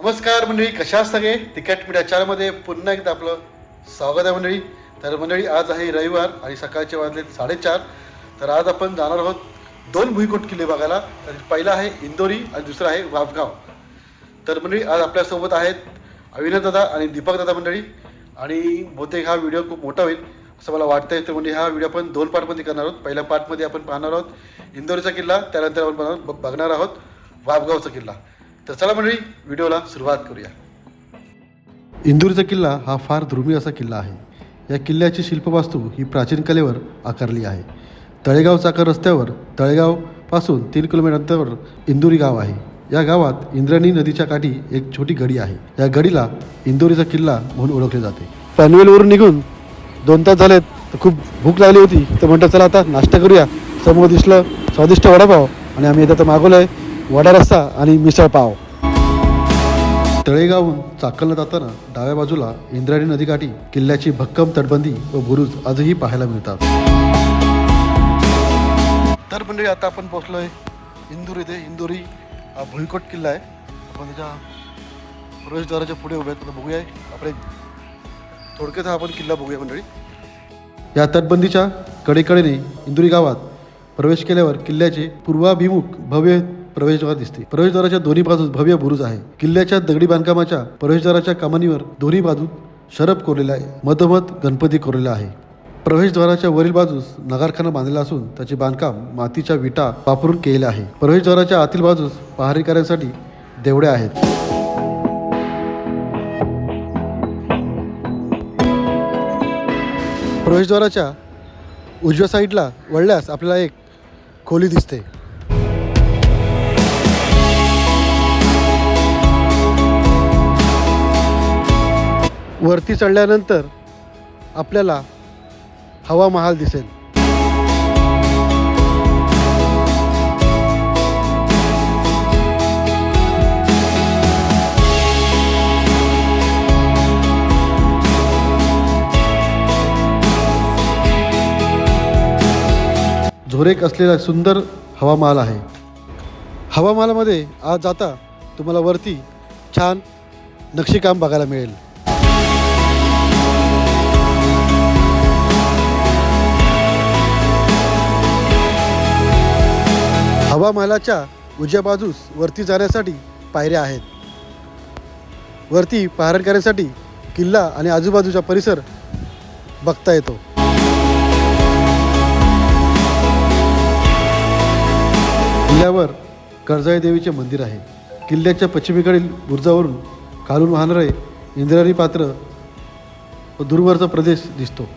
नमस्कार मंडळी कशा सगळे? तिकट मीडिया चॅनलमध्ये पुन्हा एकदा आपलं स्वागत आहे मंडळी. तर मंडळी आज आहे रविवार आणि सकाळचे वाजले साडेचार. तर आज आपण जाणार आहोत दोन भुईकोट किल्ले बघायला. तर पहिला आहे इंदोरी आणि दुसरा आहे वाफगाव तर मंडळी आज आपल्यासोबत आहेत अविनाश दादा आणि दीपक दादा मंडळी. आणि बहुतेक हा व्हिडिओ खूप मोठा होईल असं मला वाटतंय. तर म्हणजे हा व्हिडिओ आपण दोन पार्टमध्ये करणार आहोत. पहिल्या पार्टमध्ये आपण पाहणार आहोत इंदोरीचा किल्ला त्यानंतर आपण बघणार आहोत वाफगावचा किल्ला. तर चला मंडळी व्हिडिओला सुरुवात करूया. इंदूरचा किल्ला हा फार दुर्मिळ असा किल्ला आहे. या किल्ल्याची शिल्पवास्तू ही प्राचीन कलेवर आकारली आहे. तळेगाव चाकर रस्त्यावर तळेगावपासून तीन किलोमीटर अंतरावर इंदुरी गाव आहे. या गावात इंद्रणी नदीच्या काठी एक छोटी गडी आहे. या गडीला इंदोरीचा किल्ला म्हणून ओळखले जाते. पनवेलवरून निघून दोन तास झालेत तर खूप भूक लागली होती. तर म्हणतात चला आता नाश्ता करूया. समोर दिसलं स्वादिष्ट वडापाव आणि आम्ही इथं मागवलं आहे वडा रस्सा आणि मिसळ पाव. तळेगावहून चाकलला जाताना डाव्या बाजूला इंद्रायणी नदीकाठी किल्ल्याची भक्कम तटबंदी व बुरुज आजही पाहायला मिळतात. तर मंडळी आता आपण पोहोचलोय इंदूर इथे. इंदोरी हा भुईकोट किल्ला आहे. आपण त्याच्या प्रवेशद्वाराच्या पुढे उभे आहेत. बघूया. आपण थोडक्यात हा आपण किल्ला बघूया मंडळी. या तटबंदीच्या कडेकडेने इंदुरी गावात प्रवेश केल्यावर किल्ल्याचे पूर्वाभिमुख भव्य प्रवेशद्वार दिसते. प्रवेशद्वाराच्या दोन्ही बाजूस भव्य बुरुज आहे. किल्ल्याच्या दगडी बांधकामाच्या प्रवेशद्वाराच्या कमानीवर दोन्ही बाजूत शरब कोरलेला आहे. मधोमध गणपती कोरलेला आहे. प्रवेशद्वाराच्या वरील बाजूस नगारखाना बांधलेला असून त्याचे बांधकाम मातीच्या विटा वापरून केलेले आहे. प्रवेशद्वाराच्या आतील बाजूस पहारेकऱ्यांसाठी देवड्या आहेत. प्रवेशद्वाराच्या उजव्या साईडला वळल्यास आपल्याला एक खोली दिसते. वरती चढल्यानंतर आपल्याला हवा महाल दिसेल. झोरेक असलेला सुंदर हवामहाल आहे. हवामहालामध्ये आज जाता तुम्हाला वरती छान नक्षीकाम बघायला मिळेल. हवामहालाच्या उजव्या बाजूस वरती जाण्यासाठी पायऱ्या आहेत. वरती पहारण करण्यासाठी किल्ला आणि आजूबाजूचा परिसर बघता येतो. किल्ल्यावर कर्जाई देवीचे मंदिर आहे. किल्ल्याच्या पश्चिमेकडील बुर्जावरून खालून वाहणारे इंद्रायणी पात्र व दूरवरचा प्रदेश दिसतो.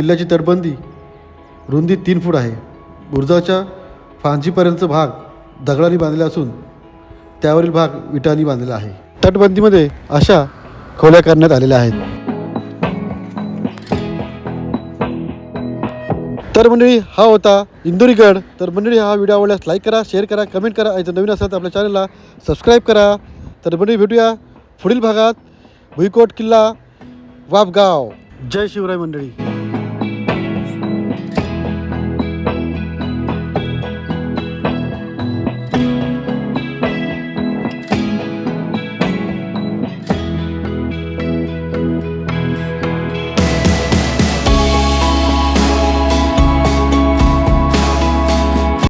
किल्ल्याची तटबंदी. रुंदी तीन फूट आहे. बुर्जाच्या फांजीपर्यंतचा भाग दगडाने बांधलेला असून त्यावरील भाग विटांनी बांधलेला आहे. तटबंदीमध्ये अशा खोल्या करण्यात आलेल्या आहेत. तर मंडळी हा होता इंदोरीगड. तर मंडळी हा व्हिडिओ आवडल्यास लाईक करा शेअर करा कमेंट करा. आणि जर नवीन असाल तर आपल्या चॅनलला सबस्क्राईब करा. तर मंडळी भेटूया पुढील भागात. भुईकोट किल्ला वापगाव. जय शिवराय मंडळी.